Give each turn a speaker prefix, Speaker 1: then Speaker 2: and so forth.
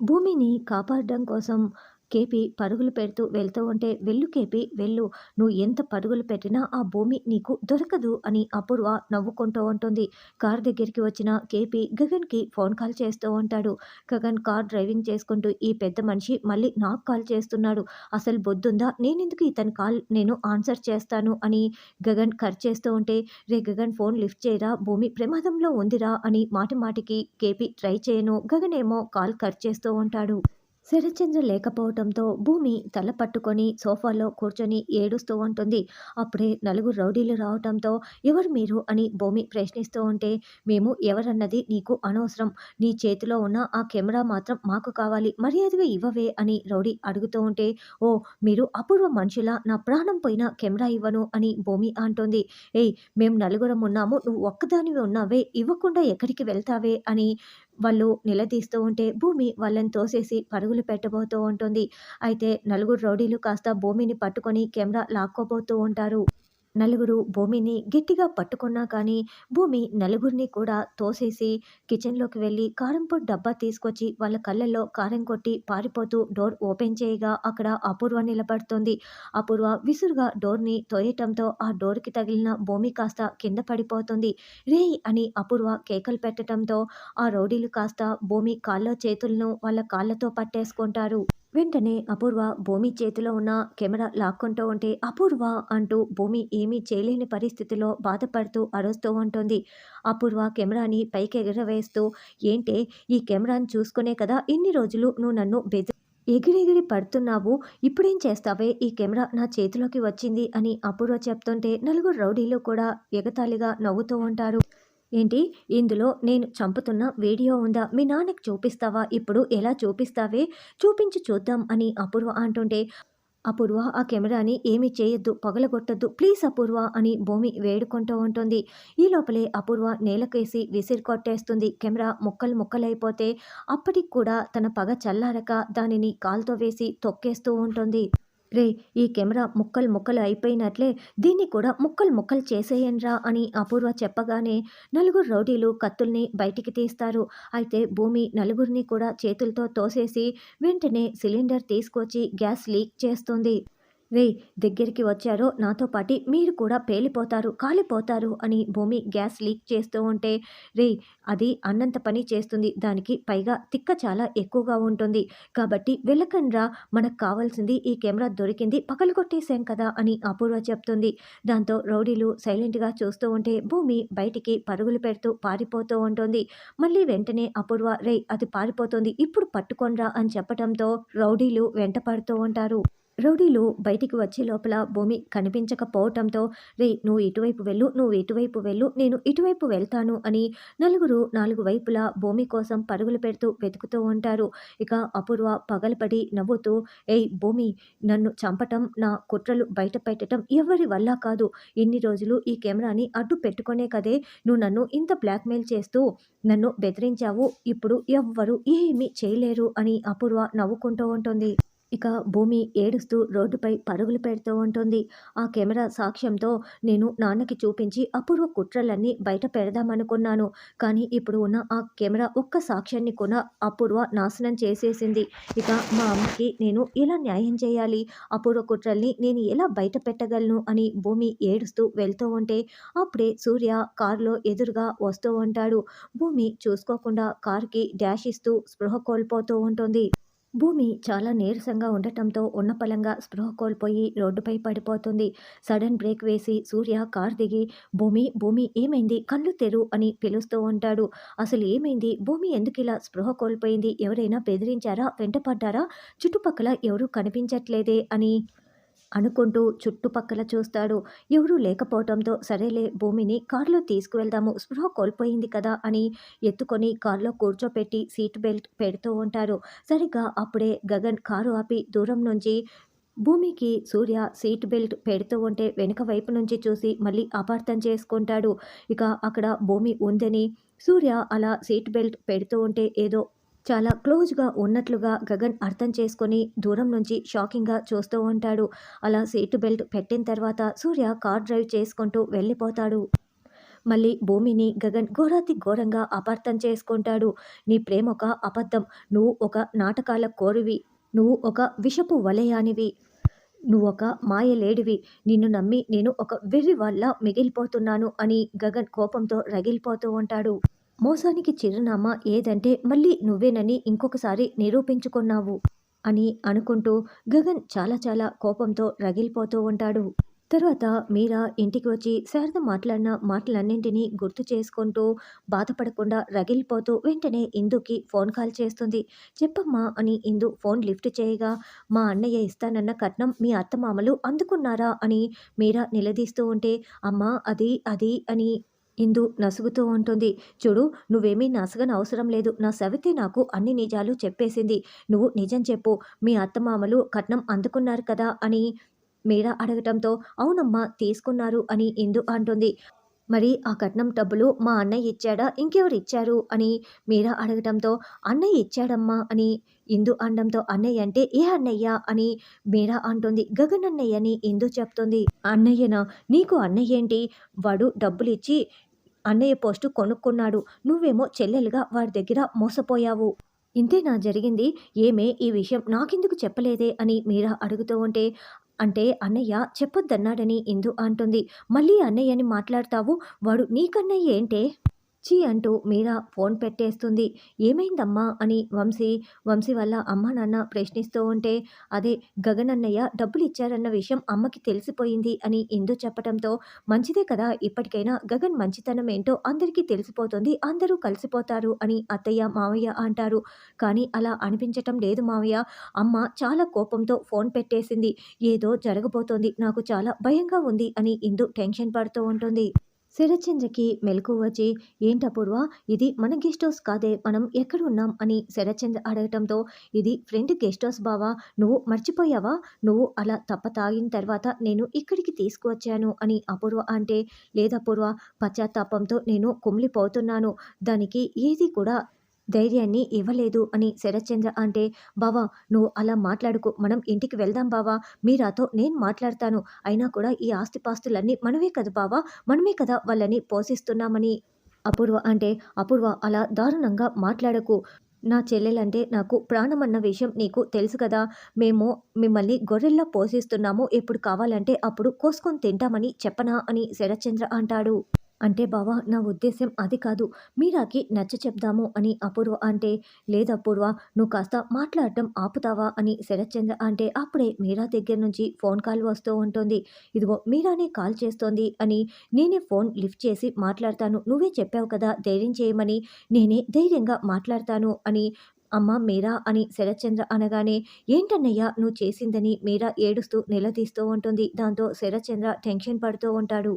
Speaker 1: భూమిని కాపాడడం కోసం కేపి పరుగులు పెడుతూ వెళ్తూ ఉంటే వెళ్ళు కేపి వెళ్ళు. నువ్వు ఎంత పరుగులు పెట్టినా ఆ భూమి నీకు దొరకదు అని అపూర్వ నవ్వుకుంటూ ఉంటుంది. కార్ దగ్గరికి వచ్చిన కేపి గగన్కి ఫోన్ కాల్ చేస్తూ ఉంటాడు. గగన్ కార్ డ్రైవింగ్ చేసుకుంటూ ఈ పెద్ద మనిషి మళ్ళీ నాకు కాల్ చేస్తున్నాడు. అసలు బొద్దుందా? నేనెందుకు ఇతని కాల్ నేను ఆన్సర్ చేస్తాను అని గగన్ కట్ చేస్తూ ఉంటే రే గగన్ ఫోన్ లిఫ్ట్ చేయరా? భూమి ప్రమాదంలో ఉందిరా అని మాటి మాటికి కేపి ట్రై చేయను. గగన్ ఏమో కాల్ కట్ చేస్తూ ఉంటాడు. శరత్చంద్ర లేకపోవడంతో భూమి తల పట్టుకొని సోఫాలో కూర్చొని ఏడుస్తూ ఉంటుంది. అప్పుడే నలుగురు రౌడీలు రావటంతో ఎవరు మీరు అని భూమి ప్రశ్నిస్తూ ఉంటే మేము ఎవరన్నది నీకు అనవసరం. నీ చేతిలో ఉన్న ఆ కెమెరా మాత్రం మాకు కావాలి మర్యాదగా ఇవ్వవే అని రౌడీ అడుగుతూ ఉంటే ఓ మీరు అపూర్వ మనుషుల నా ప్రాణం పోయిన కెమెరా ఇవ్వను అని భూమి అంటోంది. ఏయ్ మేము నలుగురం ఉన్నాము నువ్వు ఒక్కదానివి ఉన్నావే ఇవ్వకుండా ఎక్కడికి వెళ్తావే అని వాళ్ళు నిలదీస్తూ ఉంటే భూమి వాళ్ళని తోసేసి పరుగులు పెట్టబోతూ ఉంటుంది. అయితే నలుగురు రౌడీలు కాస్త భూమిని పట్టుకొని కెమెరా లాక్కోబోతూ ఉంటారు. నలుగురు భూమిని గట్టిగా పట్టుకున్నా కానీ భూమి నలుగురిని కూడా తోసేసి కిచెన్లోకి వెళ్ళి కారంపొడి డబ్బా తీసుకొచ్చి వాళ్ళ కళ్ళల్లో కారం కొట్టి పారిపోతూ డోర్ ఓపెన్ చేయగా అక్కడ అపూర్వ నిలబడుతుంది. అపూర్వ విసురుగా డోర్ని తోయటంతో ఆ డోర్కి తగిలిన భూమి కాస్త కింద పడిపోతుంది. రేయ్ అని అపూర్వ కేకలు పెట్టడంతో ఆ రౌడీలు కాస్త భూమి కాళ్ళ చేతులను వాళ్ళ కాళ్ళతో పట్టేసుకుంటారు. వెంటనే అపూర్వ భూమి చేతిలో ఉన్న కెమెరా లాక్కుంటూ ఉంటే అపూర్వ అంటూ భూమి ఏమీ చేయలేని పరిస్థితిలో బాధపడుతూ అరుస్తూ ఉంటుంది. అపూర్వ కెమెరాని పైకి ఎగరవేస్తూ ఏంటే ఈ కెమెరాని చూసుకునే కదా ఇన్ని రోజులు నువ్వు నన్ను బెదిరి ఎగిరెగిరి పడుతున్నావు ఇప్పుడేం చేస్తావే? ఈ కెమెరా నా చేతిలోకి వచ్చింది అని అపూర్వ చెప్తుంటే నలుగురు రౌడీలు కూడా ఎగతాళిగా నవ్వుతూ ఉంటారు. ఏంటి? ఇందులో నేను చంపుతున్న వీడియో ఉందా? మీ నాన్నకి చూపిస్తావా? ఇప్పుడు ఎలా చూపిస్తావే? చూపించి చూద్దాం అని అపూర్వ అంటుంటే అపూర్వ ఆ కెమెరాని ఏమీ చేయొద్దు పగలగొట్టద్దు ప్లీజ్ అపూర్వ అని భూమి వేడుకుంటూ ఉంటుంది. ఈ లోపలే అపూర్వ నేలకేసి విసిరి కొట్టేస్తుంది. కెమెరా ముక్కలు ముక్కలైపోతే అప్పటికి కూడా తన పగ చల్లారక దానిని కాల్తో వేసి తొక్కేస్తూ ఉంటుంది. రే ఈ కెమెరా ముక్కలు ముక్కలు అయిపోయినట్లే దీన్ని కూడా ముక్కలు ముక్కలు చేసేయండ్రా అని అపూర్వ చెప్పగానే నలుగురు రౌడీలు కత్తుల్ని బయటికి తీస్తారు. అయితే భూమి నలుగురిని కూడా చేతులతో తోసేసి వెంటనే సిలిండర్ తీసుకొచ్చి గ్యాస్ లీక్ చేస్తుంది. రే దగ్గరికి వచ్చారో నాతో పాటి మీరు కూడా పేలిపోతారు కాలిపోతారు అని భూమి గ్యాస్ లీక్ చేస్తూ ఉంటే రే అది అన్నంత పని చేస్తుంది. దానికి పైగా తిక్క చాలా ఎక్కువగా ఉంటుంది. కాబట్టి వెళ్ళకండ్రా మనకు కావాల్సింది ఈ కెమెరా దొరికింది పగలగొట్టేశాం కదా అని అపూర్వ చెప్తుంది. దాంతో రౌడీలు సైలెంట్గా చూస్తూ ఉంటే భూమి బయటికి పరుగులు పెడుతూ పారిపోతూ ఉంటుంది. మళ్ళీ వెంటనే అపూర్వ రే అది పారిపోతుంది ఇప్పుడు పట్టుకొనరా అని చెప్పడంతో రౌడీలు వెంట పడుతూ ఉంటారు. రౌడీలు బయటికి వచ్చే లోపల భూమి కనిపించకపోవటంతో రే నువ్వు ఇటువైపు వెళ్ళు నువ్వు ఇటువైపు వెళ్ళు నేను ఇటువైపు వెళ్తాను అని నలుగురు నాలుగు వైపులా భూమి కోసం పరుగులు పెడుతూ వెతుకుతూ ఉంటారు. ఇక అపూర్వ పగలపడి నవ్వుతూ ఏయ్ భూమి నన్ను చంపటం నా కుట్రలు బయట పెట్టడం ఎవరి వల్ల కాదు? ఇన్ని రోజులు ఈ కెమెరాని అడ్డు పెట్టుకునే కదే? నువ్వు నన్ను ఇంత బ్లాక్మెయిల్ చేస్తూ నన్ను బెదిరించావు ఇప్పుడు ఎవ్వరు ఏమీ చేయలేరు అని అపూర్వ నవ్వుకుంటూ ఉంటుంది. ఇక భూమి ఏడుస్తూ రోడ్డుపై పరుగులు పెడుతూ ఉంటుంది. ఆ కెమెరా సాక్ష్యంతో నేను నాన్నకి చూపించి అపూర్వ కుట్రలన్నీ బయట పెడదామనుకున్నాను. కానీ ఇప్పుడు ఉన్న ఆ కెమెరా ఒక్క సాక్ష్యాన్ని కూడా అపూర్వ నాశనం చేసేసింది. ఇక మా అమ్మకి నేను ఎలా న్యాయం చేయాలి? అపూర్వ కుట్రల్ని నేను ఎలా బయట పెట్టగలను? అని భూమి ఏడుస్తూ వెళ్తూ ఉంటే అప్పుడే సూర్య కారులో ఎదురుగా వస్తూ ఉంటాడు. భూమి చూసుకోకుండా కారుకి డాష్ ఇస్తూ స్పృహ కోల్పోతూ ఉంటుంది. భూమి చాలా నీరసంగా ఉండటంతో ఉన్నపలంగా స్పృహ కోల్పోయి రోడ్డుపై పడిపోతుంది. సడన్ బ్రేక్ వేసి సూర్య కార్ దిగి భూమి భూమి ఏమైంది? కళ్ళు తెరు అని పిలుస్తూ ఉంటాడు. అసలు ఏమైంది? భూమి ఎందుకు ఇలా స్పృహ కోల్పోయింది? ఎవరైనా బెదిరించారా? వెంటపడ్డారా? చుట్టుపక్కల ఎవరూ కనిపించట్లేదే అని అనుకుంటూ చుట్టుపక్కల చూస్తాడు. ఎవరూ లేకపోవడంతో సరేలే భూమిని కారులో తీసుకువెళ్దాము స్పృహ కోల్పోయింది కదా అని ఎత్తుకొని కారులో కూర్చోపెట్టి సీట్ బెల్ట్ పెడుతూ ఉంటారు సరిగ్గా అప్పుడే గగన్ కారు ఆపి దూరం నుంచి భూమికి సూర్య సీట్ బెల్ట్ పెడుతూ ఉంటే వెనుక వైపు నుంచి చూసి మళ్ళీ అపార్థం చేసుకుంటాడు. ఇక అక్కడ భూమి ఉందని సూర్య అలా సీట్ బెల్ట్ పెడుతూ ఉంటే ఏదో చాలా క్లోజ్గా ఉన్నట్లుగా గగన్ అర్థం చేసుకొని దూరం నుంచి షాకింగ్గా చూస్తూ ఉంటాడు. అలా సీటు బెల్ట్ పెట్టిన తర్వాత సూర్య కార్ డ్రైవ్ చేసుకుంటూ వెళ్ళిపోతాడు. మళ్ళీ భూమిని గగన్ ఘోరాతి ఘోరంగా అపార్థం చేసుకుంటాడు. నీ ప్రేమ ఒక అబద్ధం. నువ్వు ఒక నాటకాల కోరివి. నువ్వు ఒక విషపు వలయానివి. నువ్వు ఒక మాయలేడివి నిన్ను నమ్మి నేను ఒక వెర్రి వల్ల మిగిలిపోతున్నాను అని గగన్ కోపంతో రగిలిపోతూ ఉంటాడు. మోసానికి చిరునామా ఏదంటే మళ్ళీ నువ్వేనని ఇంకొకసారి నిరూపించుకున్నావు అని అనుకుంటూ గగన్ చాలా చాలా కోపంతో రగిలిపోతూ ఉంటాడు. తర్వాత మీరా ఇంటికి వచ్చి శారద మాట్లాడిన మాటలన్నింటినీ గుర్తు చేసుకుంటూ బాధపడకుండా రగిలిపోతూ వెంటనే ఇందుకి ఫోన్ కాల్ చేస్తుంది. చెప్పమ్మా అని ఇందు ఫోన్ లిఫ్ట్ చేయగా మా అన్నయ్య ఇస్తానన్న కట్నం మీ అత్తమామలు అందుకున్నారా అని మీరా నిలదీస్తూ ఉంటే అమ్మా అది అది అని ఇందు నసుగుతూ ఉంటుంది. చూడు నువ్వేమీ నసగని అవసరం లేదు. నా సవితి నాకు అన్ని నిజాలు చెప్పేసింది. నువ్వు నిజం చెప్పు. మీ అత్తమామలు కట్నం అందుకున్నారు కదా అని మీరా అడగటంతో అవునమ్మా తీసుకున్నారు అని ఇందు అంటుంది. మరి ఆ కట్నం డబ్బులు మా అన్నయ్య ఇచ్చాడా? ఇంకెవరు ఇచ్చారు? అని మీరా అడగటంతో అన్నయ్య ఇచ్చాడమ్మా అని ఇందు అనడంతో అన్నయ్య అంటే ఏ అన్నయ్య? అని మీరా అంటుంది. గగన్ అన్నయ్య అని ఇందు చెప్తుంది. అన్నయ్యనా? నీకు అన్నయ్య ఏంటి? వాడు డబ్బులు ఇచ్చి అన్నయ్య పోస్టు కొనుక్కున్నాడు. నువ్వేమో చెల్లెలుగా వాడి దగ్గర మోసపోయావు. ఇంతేనా జరిగింది. ఏమే ఈ విషయం నాకెందుకు చెప్పలేదే అని మీరా అడుగుతూ ఉంటే అంటే అన్నయ్య చెప్పొద్దన్నాడని ఇందు అంటుంది. మళ్ళీ అన్నయ్యని మాట్లాడతావు? వాడు నీకన్నయ్య ఏంటే? ఛీ అంటూ మీరా ఫోన్ పెట్టేస్తుంది. ఏమైందమ్మా? అని వంశీ వంశీ వల్ల అమ్మ నాన్న ప్రశ్నిస్తూ ఉంటే అదే గగనన్నయ్య డబ్బులు ఇచ్చారన్న విషయం అమ్మకి తెలిసిపోయింది అని ఇందు చెప్పడంతో మంచిదే కదా ఇప్పటికైనా గగన్ మంచితనం ఏంటో అందరికీ తెలిసిపోతుంది అందరూ కలిసిపోతారు అని అత్తయ్య మావయ్య అంటారు. కానీ అలా అనిపించటం లేదు మావయ్య అమ్మ చాలా కోపంతో ఫోన్ పెట్టేసింది. ఏదో జరగబోతోంది నాకు చాలా భయంగా ఉంది అని ఇందు టెన్షన్ పడుతూ ఉంటుంది. శరత్చంద్రకి మెలకు వచ్చి ఏంటపూర్వ ఇది మన గెస్ట్ హౌస్ కాదే మనం ఎక్కడ ఉన్నాం? అని శరత్చంద్ర అడగటంతో ఇది ఫ్రెండ్ గెస్ట్ హౌస్ బావా నువ్వు మర్చిపోయావా? నువ్వు అలా తప్ప తాగిన తర్వాత నేను ఇక్కడికి తీసుకువచ్చాను అని అపూర్వ అంటే లేదపూర్వ పశ్చాత్తాపంతో నేను కుమిలిపోతున్నాను. దానికి ఏది కూడా ధైర్యాన్ని ఇవ్వలేదు అని శరత్చంద్ర అంటే బావా నువ్వు అలా మాట్లాడుకు మనం ఇంటికి వెళ్దాం బావా మీరాతో నేను మాట్లాడతాను. అయినా కూడా ఈ ఆస్తిపాస్తులన్నీ మనమే కదా బావా మనమే కదా వాళ్ళని పోషిస్తున్నామని. అపూర్వ అంటే అపూర్వ అలా దారుణంగా మాట్లాడకు. నా చెల్లెలంటే నాకు ప్రాణమన్న విషయం నీకు తెలుసు కదా. మేము మిమ్మల్ని గొర్రెల్లా పోషిస్తున్నాము. ఎప్పుడు కావాలంటే అప్పుడు కోసుకొని తింటామని చెప్పనా? అని శరత్చంద్ర అంటాడు. అంటే బావా నా ఉద్దేశం అది కాదు. మీరాకి నచ్చ చెప్దాము అని అపూర్వ అంటే లేదు అపూర్వ నువ్వు కాస్త మాట్లాడటం ఆపుతావా? అని శరత్చంద్ర అంటే అప్పుడే మీరా దగ్గర నుంచి ఫోన్ కాల్ వస్తూ ఉంటుంది. ఇదిగో మీరానే కాల్ చేస్తోంది అని నేనే ఫోన్ లిఫ్ట్ చేసి మాట్లాడతాను. నువ్వే చెప్పావు కదా ధైర్యం చేయమని. నేనే ధైర్యంగా మాట్లాడతాను అని అమ్మ మీరా అని శరత్చంద్ర అనగానే ఏంటన్నయ్యా నువ్వు చేసిందని మీరా ఏడుస్తూ నిలదీస్తూ ఉంటుంది. దాంతో శరత్చంద్ర టెన్షన్ పడుతూ ఉంటాడు.